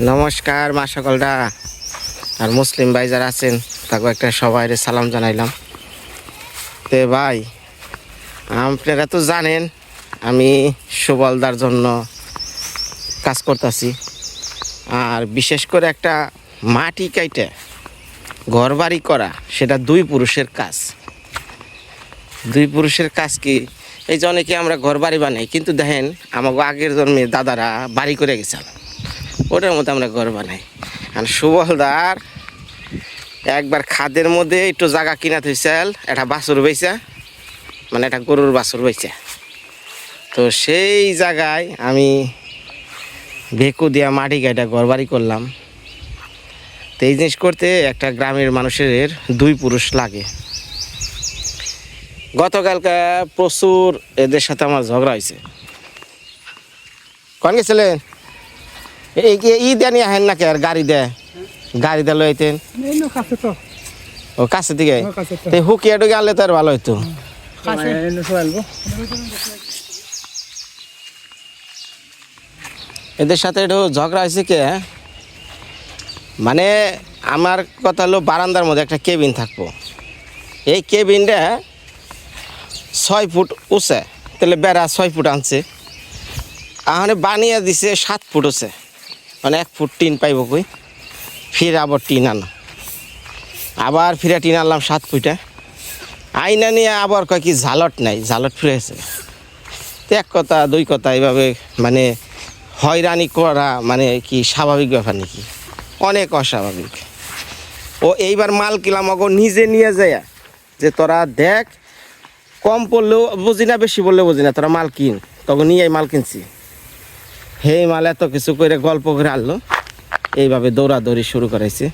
নমস্কার মা সকলরা। আর মুসলিম ভাই যারা আছেন তাকে একটা সবাই সালাম জানাইলাম। তে ভাই, আপনারা তো জানেন, আমি সুবলদার জন্য কাজ করতেছি। আর বিশেষ করে একটা মাটি কাইটে ঘর বাড়ি করা, সেটা দুই পুরুষের কাজ। দুই পুরুষের কাজ কি? এই যে অনেকে আমরা ঘর বাড়ি বানাই, কিন্তু দেখেন আমাকে আগের জন্মে দাদারা বাড়ি করে গেছিল ওটার মধ্যে আমরা ঘর বানাই। আর সুবলদার, একবার খাদের মধ্যে একটু জায়গা কিনা থইছিল একটা বাছুর বেচা মানে একটা গরুর বাছুর বেচা তো সেই জায়গায় আমি ভেকু দিয়া মাটি গাইটা ঘর বাড়ি করলাম। তো এই জিনিস করতে একটা গ্রামের মানুষের দুই পুরুষ লাগে। গতকালকে প্রচুর এদের সাথে আমার ঝগড়া হয়েছে কন গেছিলেন? ই দেন আহেন নাকি আর গাড়ি দেয় গাড়ি দিয়ে লইতেন ও কাছে দিকে ও কাছে তো। তো হুকিয়া টুকি আনলে তো আর ভালো হইতো এদের সাথে একটু ঝগড়া হয়েছে কে মানে আমার কথা হলো বারান্দার মধ্যে একটা কেবিন থাকব। এই কেবিনটা ছয় ফুট উঁচে তাহলে বেড়া ছয় ফুট আনছে। আহনে বানিয়ে দিছে সাত ফুট উঁচে। মানে এক ফুট টিন পাইব কই। ফির আবার টিন আনো আবার ফিরে টিন আনলাম সাত ফুটে। আইনা নিয়ে আবার কয় কি ঝালট নাই, ঝালট ফিরেছে তো এক কথা, দুই কথা, এইভাবে মানে হয়রানি করা মানে কি স্বাভাবিক ব্যাপার নাকি? অনেক অস্বাভাবিক। ও এইবার মাল কিলাম অগো নিজে নিয়ে যায়। যে তোরা দেখ, কম পড়লেও বুঝি না, বেশি বললেও বুঝি না, তোরা মাল কিন। তখন নিয়ে মাল কিনছি। সেই মাল, এত কিছু করে গল্প করে আনলো। এইভাবে দৌড়াদৌড়ি শুরু করাইছে।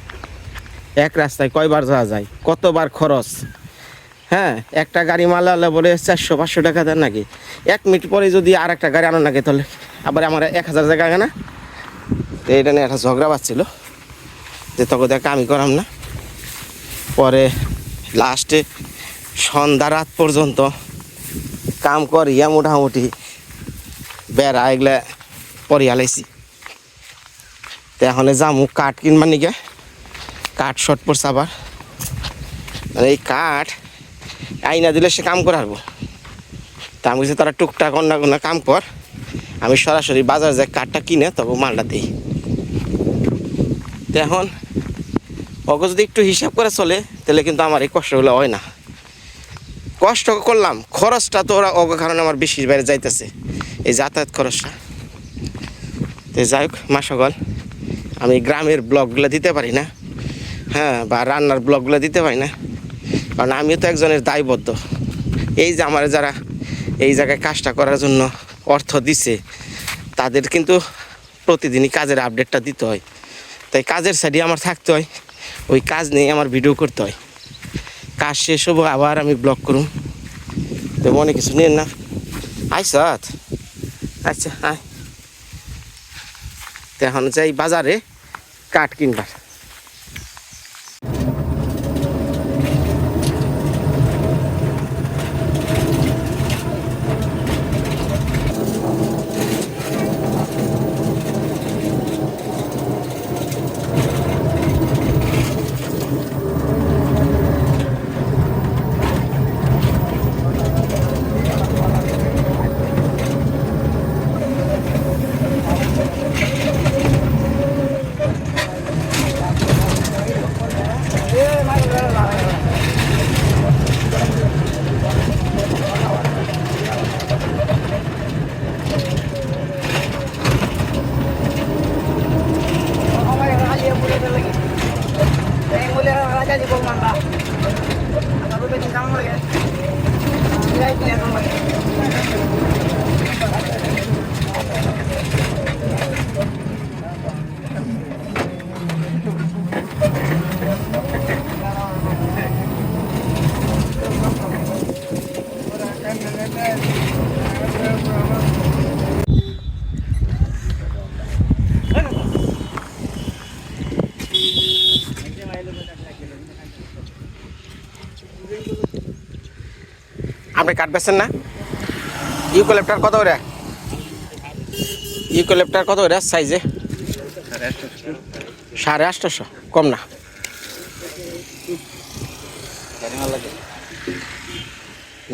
এক রাস্তায় কয়বার যাওয়া যায়? কতবার খরচ? হ্যাঁ একটা গাড়ি মাল আনলে বলে চারশো, পাঁচশো টাকা দেন নাকি? এক মিনিট পরে যদি আর একটা গাড়ি আনো নাকি, তাহলে আবার আমার এক হাজার জায়গা না? তো এটা নিয়ে একটা ঝগড়া পাচ্ছিল যে তখন দেখ, আমি করাম না। পরে লাস্টে সন্ধ্যা রাত পর্যন্ত কাম করিয়া মোটামুটি বেড়া এগুলা পরিয়ালাইছি তো এখন কাঠ কিনবার নিকে? কাঠ শর্ট পড়ছে আবার মানে এই কাঠ আইনা দিলে সে কাম করারবো তা আমি তারা টুকটাক অন্য কোনো কাম কর, আমি সরাসরি বাজার যাই কাঠটা কিনে তবে মালটা দিই। তো এখন ওকে যদি একটু হিসাব করে চলে, তাহলে কিন্তু আমার এই কষ্টগুলো হয় না। কষ্ট করলাম, খরচটা তো ওরা ওকে কারণে আমার বেশি বাইরে যাইতেছে। এই যাতায়াত খরচটা। তো যাই হোক, মা সকল, আমি গ্রামের ব্লগগুলো দিতে পারি না। হ্যাঁ বা রান্নার ব্লগগুলো দিতে পারি না। কারণ আমিও তো একজনের দায়বদ্ধ। এই যে আমার যারা এই জায়গায় কাজটা করার জন্য অর্থ দিছে, তাদের কিন্তু প্রতিদিনই কাজের আপডেটটা দিতে হয়। তাই কাজের সাইডে আমার থাকতে হয়, ওই কাজ নিয়ে আমার ভিডিও করতে হয়। কাজ শেষ হব, আবার আমি ব্লগ করুন তো মনে কিছু নিন না? আয় আইসাত আচ্ছা আয়। এখন যাই বাজারে কাঠ কিনবার। আপনি কাঠ বেছেন না? ইউকোলেপ্টার কত করে? ইউকোলেপ্টার কত করে সাইজে সাড়ে আটশোশো কম না।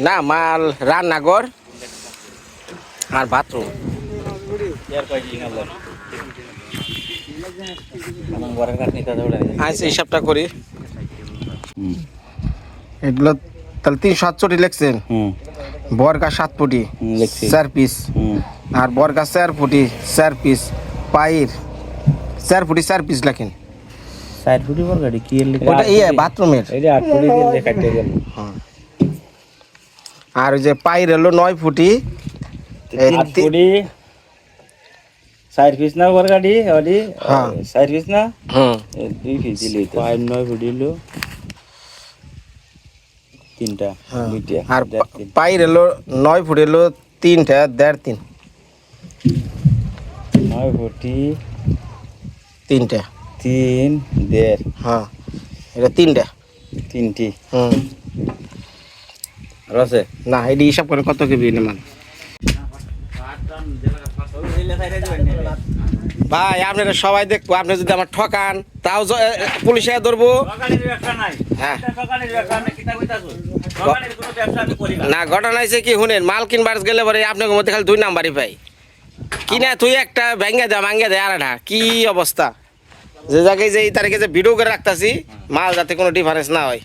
না, মাল, রান্নাঘর আর বাথরুম আচ্ছা হিসাবটা করি। এগুলো তাহলে তিনশো সাতষট্টি লিখছেন। সাত ফুটি। চার পিস। আর বরকা চার ফুটি চার পিস। পাইর চার ফুটি চার পিস লেখেন। সাইড ফুটি বল কি ওটা ইয়ে বাথরুমের। যে আট ফুটি দিয়ে যে কাটতে গেল। আর ওই যে পাইর হলো নয় ফুটি। ফুটি। সাইড পিস না হ্যাঁ। সাইড পিস না? হুম দুই পিস দিলি পাঁচ নয় ফুটি হলো। তিনটা হ্যাঁ। দুইটা আর দেড় পা- হলো নয় ফুট হলো তিনটা দেড় তিন নয় ফুটি তিনটা তিন দেড় হ্যাঁ এটা তিনটা তিনটি হুম রসে না এটি হিসাব করে কত কেবি এনে মাল ভাই আপনারা সবাই দেখব আপনি যদি আমার ঠকান তাও পুলিশে ধরবো। হ্যাঁ। না। ঘটনা হয়েছে কি শুনেন মাল কিনবার গেলে পরে আপনার মধ্যে খালি দুই নাম্বারই পাই। কিনা তুই একটা ভেঙ্গে দে ভাঙ্গে দে আর কি অবস্থা? যে জায়গায় যে এই তারিখে যে ভিডিও করে রাখতাছি মাল যাতে কোনো ডিফারেন্স না হয়।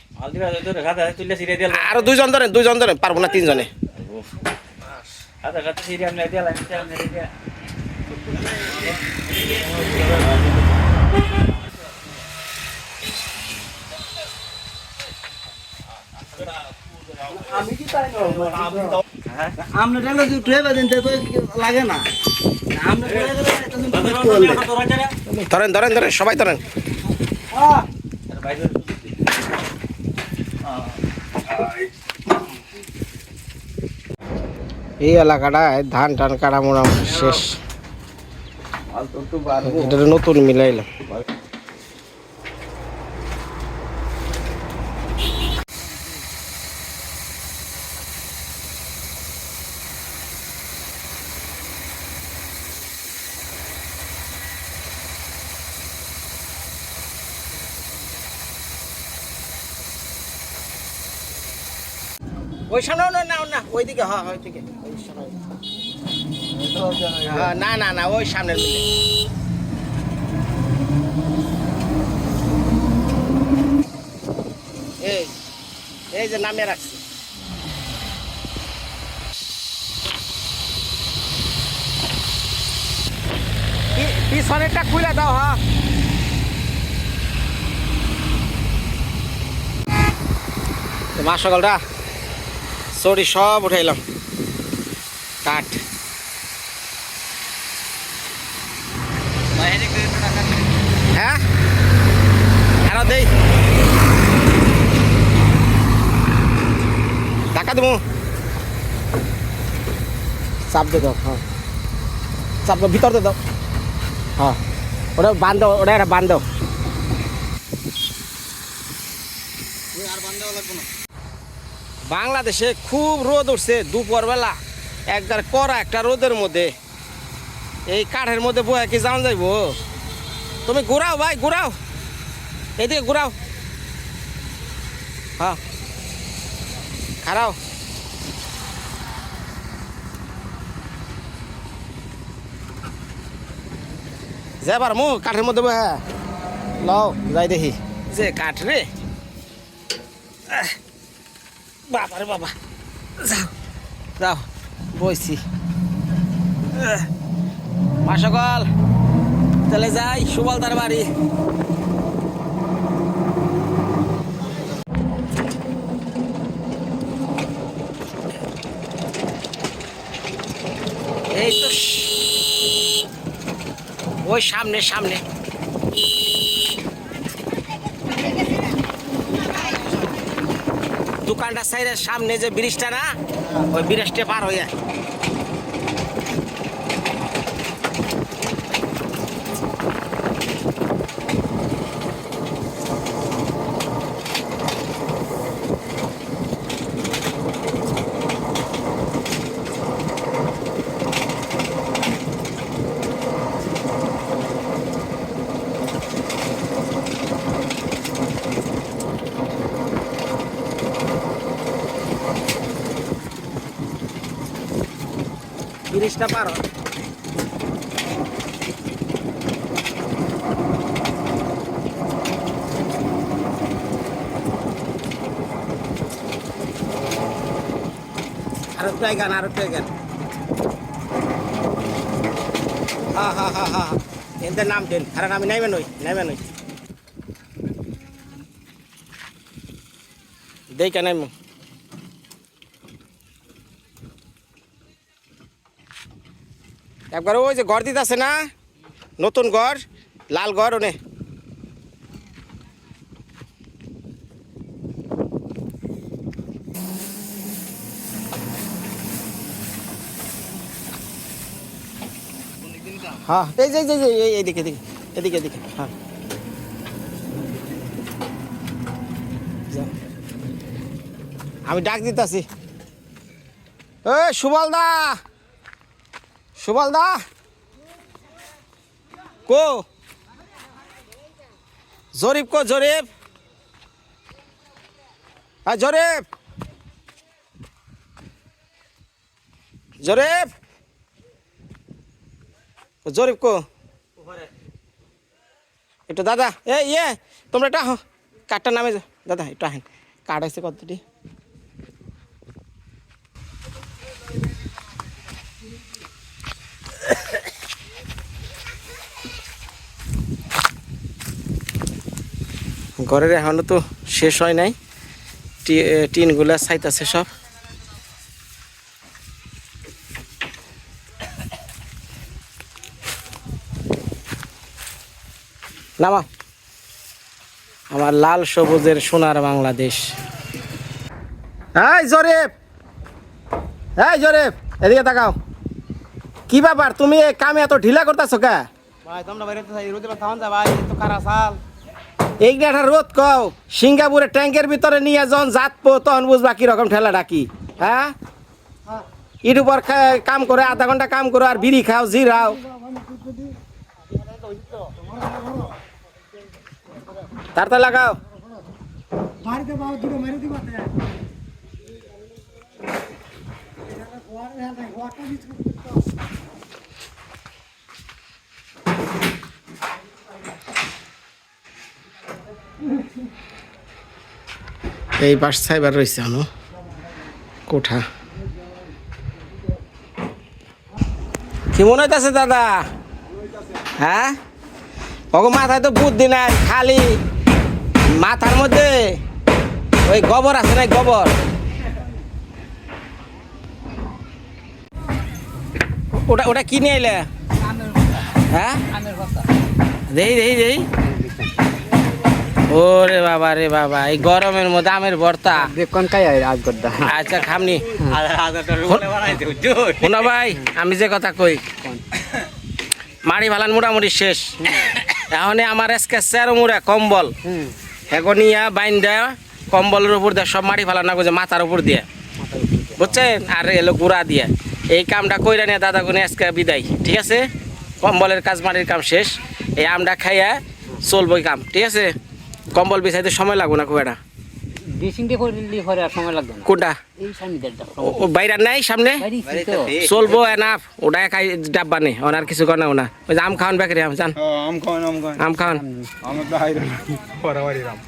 আরও দুইজন ধরেন দুইজন ধরেন পারব না তিনজনে। আমরা টাকা যদি উঠে পাবেন তো লাগে না। ধরেন ধরেন ধরেন। সবাই ধরেন। এই এলাকাটায় ধান টান কাটা মোটামুটি শেষ। এটা নতুন মিলাইলাম। ওই সামনে না না ওইদিকে হ্যাঁ ওইদিকে। ওই সামনে হ্যাঁ, না না না, ওই সামনে এই এই যে নামে রাখছি। পিছনেরটা খুলে দাও হ্যাঁ মা সকালটা সরি সব উঠাইলাম কাঠ হ্যাঁ? আরও দেই। হ্যাঁ। দাও হ্যাঁ। ওটা ওটা একটা বাংলাদেশে খুব রোদ উঠছে দুপুরবেলা। একবার করা একটা রোদের মধ্যে। এই কাঠের মধ্যে বয়ে কি যাওয়া যাইব? তুমি ঘুরাও ভাই ঘুরাও। এদিকে ঘুরাও। হ্যাঁ। খারাও। যে পারমু কাঠের মধ্যে বহে লও যাই দেখি। যে কাঠ রে। বাবা রে বাবা। যাও। যাও বইছি। মা সকল তাহলে যাই সুবলদার বাড়ি। এই তো ওই সামনে সামনে। দোকানটা সাইডের সামনে যে ব্রিজটা না, ওই ব্রিজটা পার হয়ে ব্রিজটা পার। হ। আরও একটু গান, আরও একটু গান। হা হা হা হা এদের নাম দেন কারণ আমি নাইবেন ওই নাইবেন ওই দেই কেন একবার ওই যে ঘর দিতে আছে না? নতুন ঘর লাল ঘর ওনে। হ্যাঁ এই যে এই যে, এই যে, এইদিকে এদিকে এদিকে এদিকে হ্যাঁ। আমি ডাক দিতেছি। এ সুবল দা সুবল দা। কো? জরিপ কো, জরিপ। হ্যাঁ জরিপ। জরিপ। জরিপ কো? একটু দাদা, এ ইয়ে তোমরা এটা আহো কাঠটা নামে দাদা, একটু আহেন। কাঠ আছে কতটি? ঘরের এখনও তো শেষ হয় নাই। টিনগুলা সাইত আছে সব। নামা। আমার লাল সবুজের সোনার বাংলাদেশ। এই এই এদিকে তাকাও। কি ব্যাপার? তুমি এই কামে এত ঢিলা করতেছো কে? ভাই তোমরা বাইরে তো রোদে খাওয়ান যা ভাই তো কারা সাল। এই একটা রোদ কও সিঙ্গাপুরে ট্যাঙ্কের ভিতরে নিয়ে যখন যাতপো তখন বুঝবা কীরকম ঠেলা ডাকি হ্যাঁ? ইট উপর কাম করে, আধা ঘণ্টা কাম করো, আর বিড়ি খাও জিরাও তারতা লাগাও। বাড়িতে বাবা দুটো মেরে দিবা এই পাশ সাইবার রয়েছে আনো কোঠা। কি মনে হইতাছে দাদা? হ্যাঁ? ওগো মাথায় তো বুদ্ধি নাই খালি মাথার মধ্যে ওই গোবর আছে না গোবর। ওটা ওটা কি নিয়ে এলে হ্যাঁ? দেই দেই দেই। ওরে বাবা রে বাবা এই গরমের মধ্যে আমের ভর্তা। দেখুন কাই আজ আচ্ছা খামনি। শোনো ভাই আমি যে কথা কই মাড়ি ভালান মোটামুটি শেষ। এখন আমার এসকে চেরো মুড়া কম্বল। হেগনিয়া বাইন দেয় কম্বলের উপর দিয়ে সব মাড়ি ফালান না যে মাথার উপর দিয়ে। বুঝছেন? আর এলো গুড়া দিয়ে। এই কামটা কইরা নিয়ে দাদা গুনে আজকে বিদায়। ঠিক আছে? কম্বলের কাজ মাটির কাম শেষ। এই আমটা খাইয়া চলবো এই কাম। ঠিক আছে? কম্বল বিছাইতে সময় লাগবো না খুব একটা? ড্রেসিং দিয়ে করলে পরে আর সময় লাগবে না। কোনটা? এই সামনেদেরটা ও- ও বাইরে নাই সামনে? বাড়ি তো। চলবো এনাফ ওটাই খাই ডাব্বা নেই ওনার কিছু করে না ওনা ওই আম খাওয়ান বেকারি আম জান। আম খাওয়ান আম খাওয়ান। আম খাওয়ান। আমার তো হাইরে পরাবাড়ি রাম।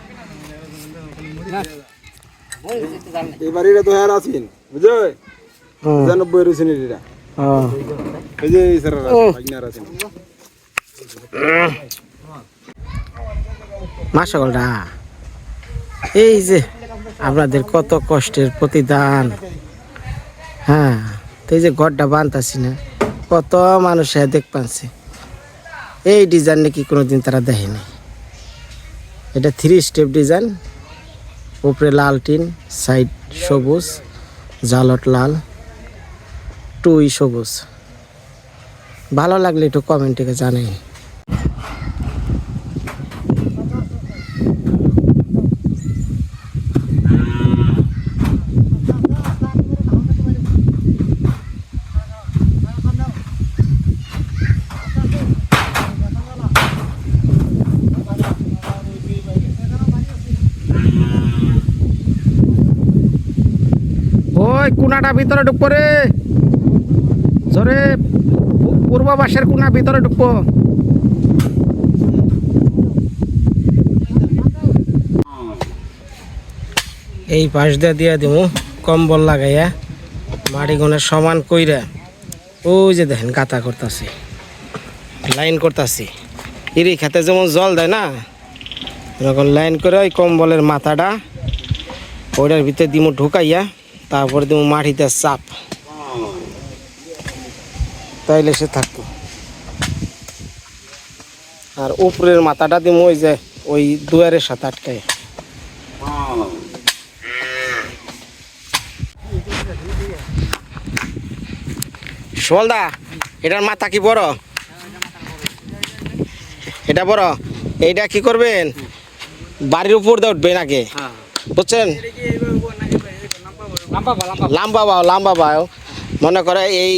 এই তো হ্যাঁ আছেন বুঝছ জানব্বই রয়েছেন এটা। এই যে স্যার আছেন মা সকলটা এই যে আপনাদের কত কষ্টের প্রতিদান। হ্যাঁ তো এই যে ঘরটা বানতাছি না, কত মানুষ দেখ পাচ্ছে এই ডিজাইন নাকি কোনোদিন তারা দেখেনি। এটা থ্রি স্টেপ ডিজাইন উপরে লাল টিন সাইড সবুজ, জালট লাল টুই সবুজ। ভালো লাগলে একটু কমেন্টে জানাই ওই কোনাটা ভিতরে ঢুক করে জোরে পূর্ব পাশের কোনা ভিতরে ঢুকবো। এই পাশ দিয়ে দিয়ে দিব কম্বল লাগাইয়া মাটি গুণের সমান কইরা। ওই যে দেখেন গাতা করতেছি, লাইন করতেছি। ইরি খেতে যেমন জল দেয় না, এরকম লাইন করে ওই কম্বলের মাথাটা, ওইটার ভিতরে দিমু ঢুকাইয়া। তারপরে দিমু মাটিতে চাপ। তাইলে সে থাকব। আর উপরের মাথাটা দিমু ওই যে ওই দুয়ারের সাথে আটকায়। সোলদা এটার মাথা কি বড়? এটা বড়? এইটা কি করবেন? বাড়ির উপর দিয়ে উঠবেন আগে। বুঝছেন? লাম্বা বাও লাম্বা বাও। মনে করে এই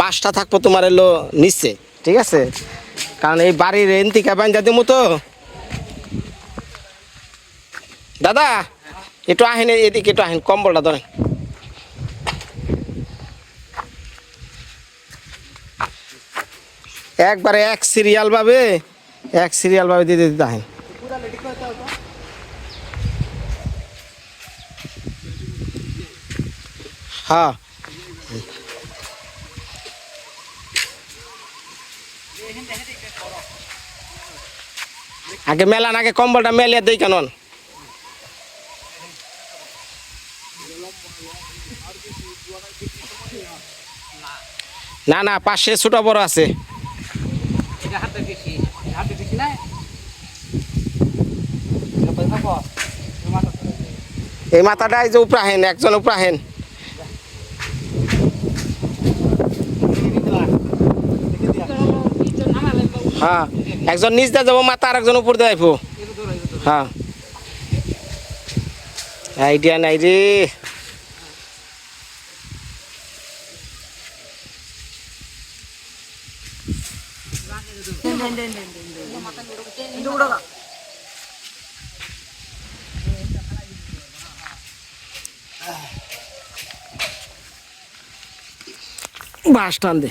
পাঁচটা থাকব তোমার এলো নিচে, ঠিক আছে? কারণ এই বাড়ির এন্তিকা বাঞ্জা দিমু তো। দাদা, একটু আহেন, এদিকে একটু আহেন, কম্বলটা ধরেন। একবারে এক সিরিয়াল ভাবে, এক সিরিয়াল ভাবে দিতে দিতে আহেন। হ্যাঁ। আগে মেলান আগে কম্বলটা মেলিয়ে দেই কেন না না পাশে ছোট বড় আছে। এই মাথাটা এই যে উপরা হেন একজন উপরা হ্যাঁ একজন নিচ দিয়ে যাব, মাথা আর একজন উপর দিয়ে আইবো। হ্যাঁ। আইডিয়া নাই রে। বাস টান দে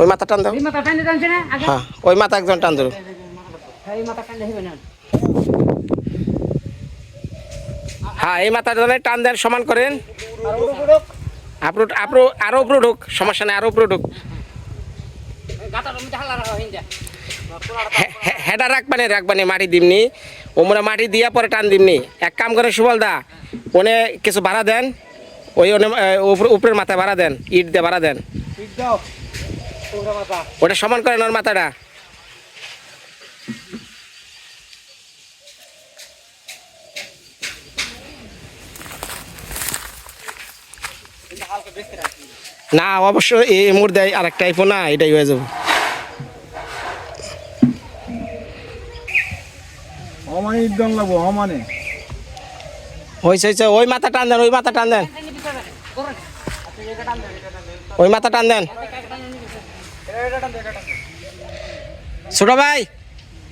ওই মাথা টান দাও। হ্যাঁ ওই মাথা একজন টান ধরো এই মাথা টাইনে হবে না। হ্যাঁ এই মাথা টান দেন সমান করেন। আপরো আপরো আরও উপরে ঢুক সমস্যা নেই আরও উপরে ঢুক। হেডা রাখবানি রাখবানি মাটি দিমনি। ওমরা মাটি দিয়া পরে টান দিমনি। এক কাম করে সুবল দা ওনে কিছু ভাড়া দেন। ওই ওনে উপরে- উপরের মাথায় ভাড়া দেন ইট দিয়ে ভাড়া দেন। ওটা সমান করেন ওর মাথাটা। না অবশ্য এই মুহূর্তে আর একটা আইফোন না এটাই হয়ে যাবে। অমানে ইদন লাগবো অমানে হয়েছে হয়েছে ওই মাথা টান দেন ওই মাথা টান দেন। ওই মাথা টান দেন। ছোট ভাই,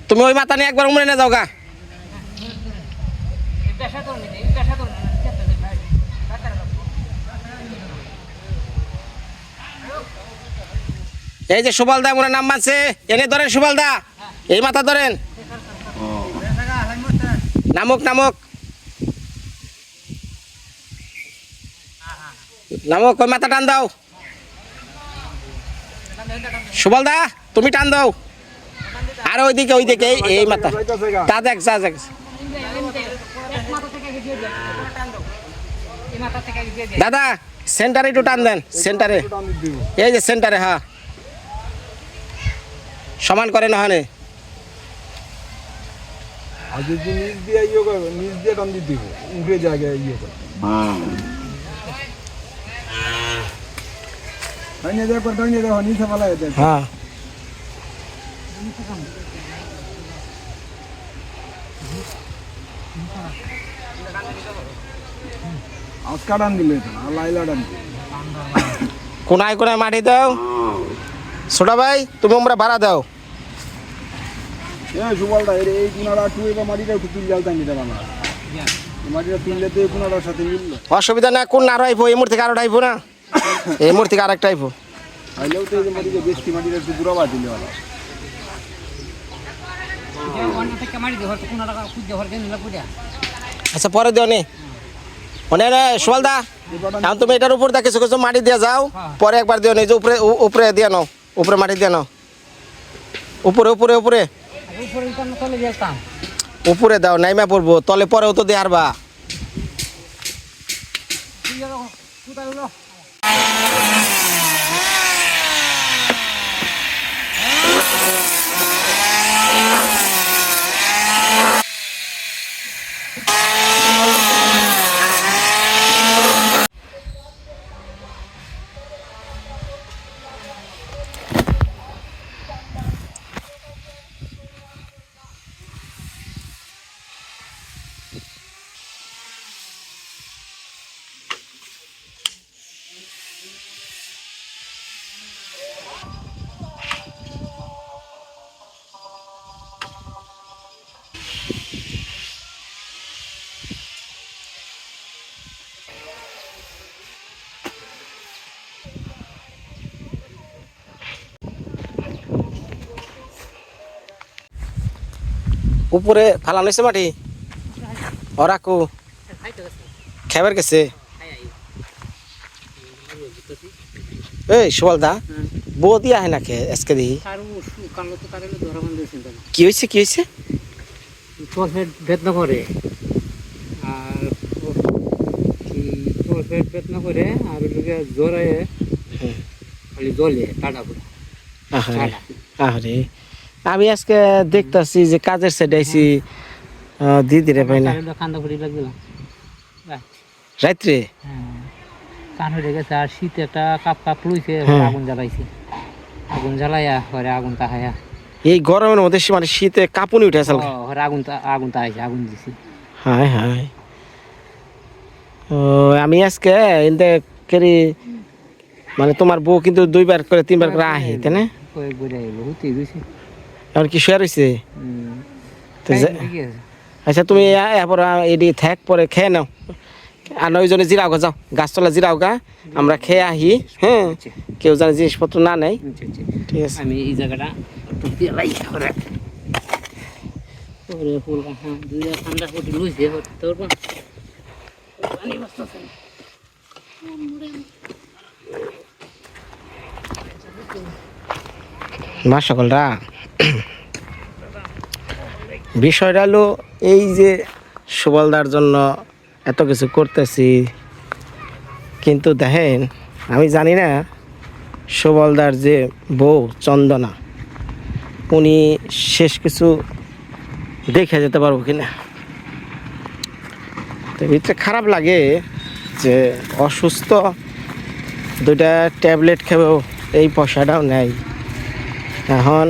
তুমি ওই মাথা নিয়ে একবার উমরে নিয়ে যাও গা। এই যে সুবল দা মনে নাম মানছে। এনে ধরেন সুবল দা, এই মাথা ধরেন। নামক নামক। নামক, ওই মাথা টান দাও। সুবল দা তুমি টান দাও। আর ওইদিকে ওইদিকে এই এই মাথা। তা দেখ যা দেখ। মাথা থেকে আগে দিয়ে দেন এই মাথা থেকে আগে দিয়ে দেন দাদা সেন্টারে একটু টান দেন সেন্টারে। এই যে সেন্টারে হ্যাঁ। সমান করে না হনে আর যদি নিচ দিয়ে ইয়ে করবে নিচ দিয়ে টান দিতে দিব উঠে জায়গায় ইয়ে নিচে হ্যাঁ আজকা ডান দিলে আর লাইলা ডান কোনায় কোনায় মাটি দাও। ছোটা ভাই তুমি আমরা ভাড়া দাও। এর এই কুনাটা টু এবার মাটিটা একটু তুলে জ্বালতাম দিতে পারলাম এই মাটিটা তুললে তো এই কুনাটার সাথে মিললো। অসুবিধা না কোন আরও আইবো এই মুহূর্তে আরও আইবো না। এই মুহূর্তে আরেকটা আইবো। আইলেও তো এই যে বেশি মাটিটা একটু দূরাবা দিলে ভালো অন্য থেকে মারি দিয়ে হয়তো কোনো টাকা খুঁজতে হরকে নিলে পুজা আচ্ছা পরে দিও নি। মনে রে সোয়ালদা এখন তুমি এটার উপর কিছু কিছু মাটি দিয়ে যাও। পরে একবার দিও নি যে উপরে উপরে দিয়ে নাও উপরে মাটি দিয়ে নাও। উপরে উপরে উপরে। উপরে দাও নাইমা পড়ব তলে পরেও তো দিয়ে তুই উপরে ফালা হয়েছে মাটি? ওরাকু খেবার গেছে? এই সোয়ালদা বউ দিয়া হয় না খে আজকে দিহি? কারও কারও কি হয়েছে কি হয়েছে বেদনা করে। আর বেদনা করে আর লোকে হুম। খালি জলে টাটা আহারে আহারে। আমি আজকে দেখতাছি যে কাজের সাইড আইছি দিদিরে পাই না কান্দা রাত্রে? হ্যাঁ। কান হয়ে গেছে আর শীতে একটা কাপ কাপ লইছে হ্যাঁ। আগুন জ্বালাইছে। আগুন জ্বালাইয়া পরে আগুন তাহাইয়া। এই গরমের মধ্যে মানে শীতে কাঁপুনি উঠে আসল। আগুন আগুন তাহাইছে আগুন দিছি। হায় হায়। ও আমি আজকে এনতে কেরি মানে তোমার বউ কিন্তু দুইবার করে তিনবার করে আহে তাই না? এখন কি শুয়ে রয়েছে আচ্ছা তুমি এরপর এডি থাক পরে খেয়ে নাও। আর নয়জনে জিরাও গা যাও। গাছতলা জিরাও গা। আমরা খেয়ে আহি হ্যাঁ? কেউ যেন জিনিসপত্র না নেই আচ্ছা, আচ্ছা। ঠিক আছে। আমি এই জায়গাটা হ্যাঁ। মা সকলরা। বিষয়টা হলো এই যে সুবলদার জন্য এত কিছু করতেছি, কিন্তু দেখেন, আমি জানি না সুবলদার যে বউ চন্দনা, উনি শেষ কিছু দেখে যেতে পারব কিনা? তো এটা খারাপ লাগে যে অসুস্থ, দুইটা ট্যাবলেট খেয়েও এই পয়সাটাও নেয় এখন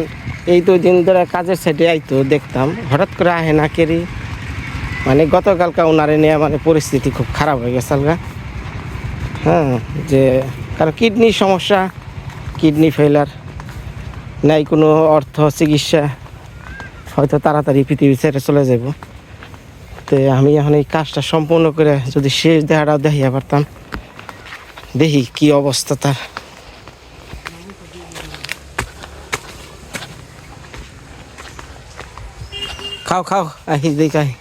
এই দুই দিন ধরে কাজের সাইডে আইতো, দেখতাম। হঠাৎ করে আহে না কেরি। মানে গতকালকা ওনারে নিয়ে মানে পরিস্থিতি খুব খারাপ হয়ে গেছে আলগা। হ্যাঁ যে কারণ কিডনি সমস্যা কিডনি ফেলার নাই কোনো অর্থ চিকিৎসা, হয়তো তাড়াতাড়ি পৃথিবী ছেড়ে চলে যাব তো আমি এখন এই কাজটা সম্পূর্ণ করে যদি শেষ দেখাটাও দেখিয়া পারতাম, দেখি কি অবস্থা তার। খাও খাও। আহি দেখ আহি।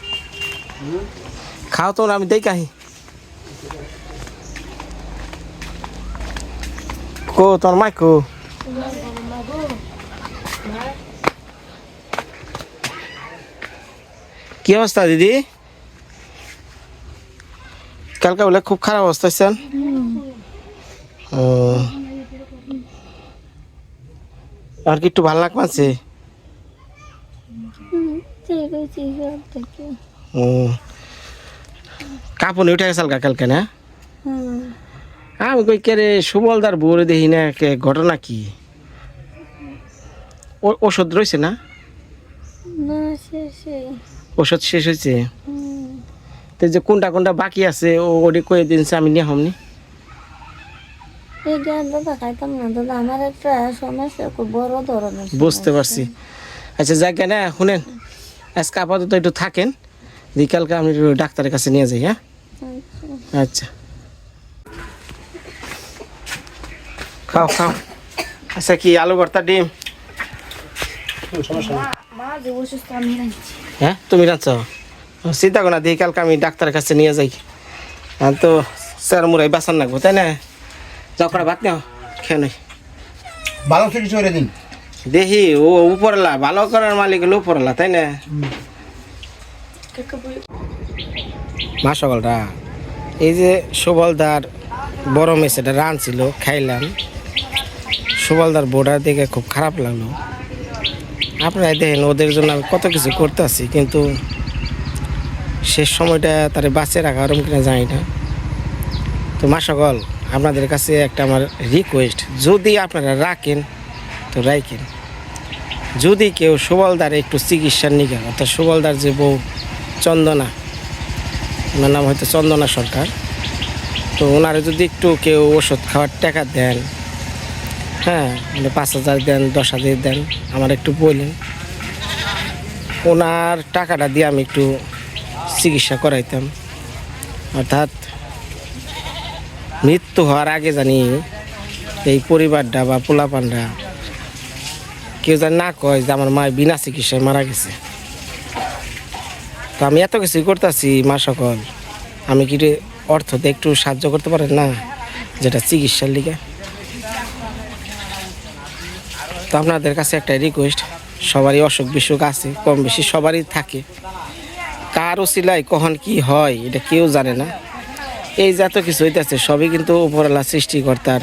খাও তো, আমি দেখ আহি। কো, তোর মাই কো? কি অবস্থা, দিদি? কালকে বলে খুব খারাপ অবস্থা ও। আর কি একটু ভালো ও। কাপড় উঠে গেছে কালকে না? আমি কই কে রে সুবলদার বউরে দেখি না কে ঘটনা কি? ও- ওষুধ রয়েছে না? ওষুধ শেষ হয়েছে? তো যে কোনটা কোনটা বাকি আছে ও ওটি কয়ে দিনছে আমি নিয়ে হমনি। দাদা দাদা আমার একটা সমস্যা খুব বড় ধরনের বুঝতে পারছি। আচ্ছা যাক না শুনেন। আজকে আপাতত একটু থাকেন বিকালকে আমি একটু ডাক্তারের কাছে নিয়ে যাই হ্যাঁ? আচ্ছা। খাও খাও। আচ্ছা কি আলু ভর্তা ডিম? হ্যাঁ তুমি রাঁচ চিন্তা করো না দিয়ে কালকে আমি ডাক্তারের কাছে নিয়ে যাই। আর তো স্যার মুরাই বাসান লাগবো তাই না? যাও করে ভাত নাও খেয়ে নই। ভালো করে দিন। দেখি ও উপরলা, ভালো করার মালিক হলো উপরলা, তাই না? মা সকলটা, এই যে সুবলদার বড় মেসেটা রানছিল খাইলাম। সুবলদার বোর্ডার দেখে খুব খারাপ লাগল। আপনারা দেখেন, ওদের জন্য আমি কত কিছু করতেছি কিন্তু শেষ সময়টা তারে বাঁচে রাখা ওরম কিনা জানি না। তো মা সকল, আপনাদের কাছে একটা আমার রিকোয়েস্ট যদি আপনারা রাখেন তো রাখেন যদি কেউ সুবলদার একটু চিকিৎসার নিকে, অর্থাৎ সুবলদার যে বউ চন্দনা, ওনার নাম হয়তো চন্দনা সরকার, তো ওনারা যদি একটু কেউ ওষুধ খাওয়ার টাকা দেন হ্যাঁ মানে পাঁচ হাজার দেন, দশ হাজার দেন, আমার একটু বললেন ওনার টাকাটা দিয়ে আমি একটু চিকিৎসা করাইতাম। অর্থাৎ মৃত্যু হওয়ার আগে জানি এই পরিবারটা বা পোলাপানরা কেউ যেন না কয় যে আমার মা বিনা চিকিৎসায় মারা গেছে। তো আমি এত কিছুই করতেছি, মা সকল। আমি কি রে অর্থ দিয়ে একটু সাহায্য করতে পারেন? না, যেটা চিকিৎসার লিগে। তো আপনাদের কাছে একটা রিকোয়েস্ট সবারই অসুখ বিসুখ আছে, কম বেশি সবারই থাকে। কার ওসিলায় কখন কি হয়, এটা কেউ জানে না। এই যে এত কিছু হইতেছে, সবই কিন্তু উপরওয়ালা সৃষ্টিকর্তার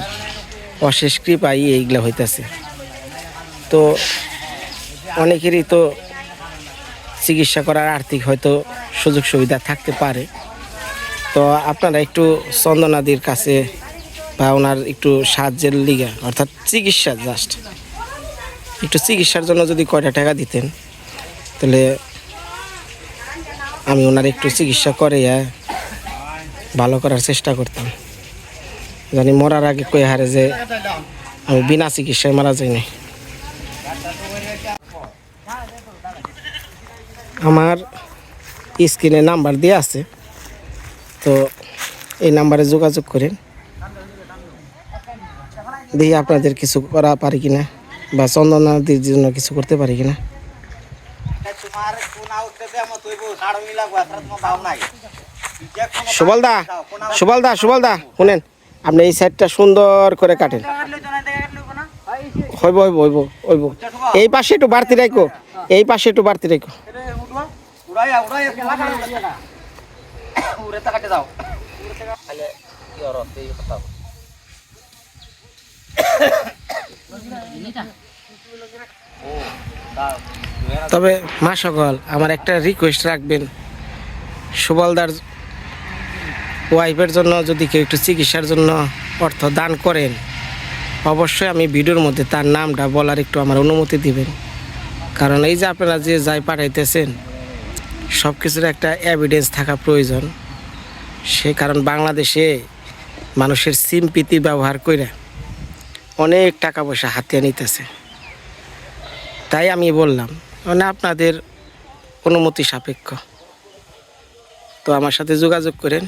অশেষ কৃপাই এইগুলো হইতেছে। তো অনেকেরই তো চিকিৎসা করার আর্থিক হয়তো সুযোগ সুবিধা থাকতে পারে। তো আপনারা একটু চন্দনাদির কাছে বা ওনার একটু সাহায্যের লিগা, অর্থাৎ চিকিৎসা জাস্ট একটু চিকিৎসার জন্য যদি কয়টা টাকা দিতেন, তাহলে আমি ওনার একটু চিকিৎসা করে ভালো করার চেষ্টা করতাম। জানি মরার আগে কয়ে হারে যে আমি বিনা চিকিৎসায় মারা যাই নাই। আমার স্ক্রিনে নাম্বার দেওয়া আছে, তো এই নাম্বারে যোগাযোগ করেন। দিয়ে আপনাদের কিছু করা পারি কিনা, বা চন্দনাদির জন্য কিছু করতে পারি কিনা। সুবলদা সুবলদা সুবলদা, শুনেন, আপনি এই সাইডটা সুন্দর করে কাটেন। হইব হইব হইব হইব। এই পাশে একটু বাড়তি রাখো এই পাশে একটু বাড়তি রাখো তবে মা সকল আমার একটা রিকোয়েস্ট রাখবেন। সুবলদার ওয়াইফের জন্য যদি কেউ একটু চিকিৎসার জন্য অর্থ দান করেন। অবশ্যই আমি ভিডিওর মধ্যে তার নামটা বলার একটু আমার অনুমতি দিবেন। কারণ এই যে আপনারা যে যাই পাঠাইতেছেন সব কিছুর একটা এভিডেন্স থাকা প্রয়োজন। সে কারণ বাংলাদেশে মানুষের সিম সিম্পিতি ব্যবহার করে অনেক টাকা পয়সা হাতিয়ে নিতেছে। তাই আমি বললাম মানে আপনাদের অনুমতি সাপেক্ষ। তো আমার সাথে যোগাযোগ করেন।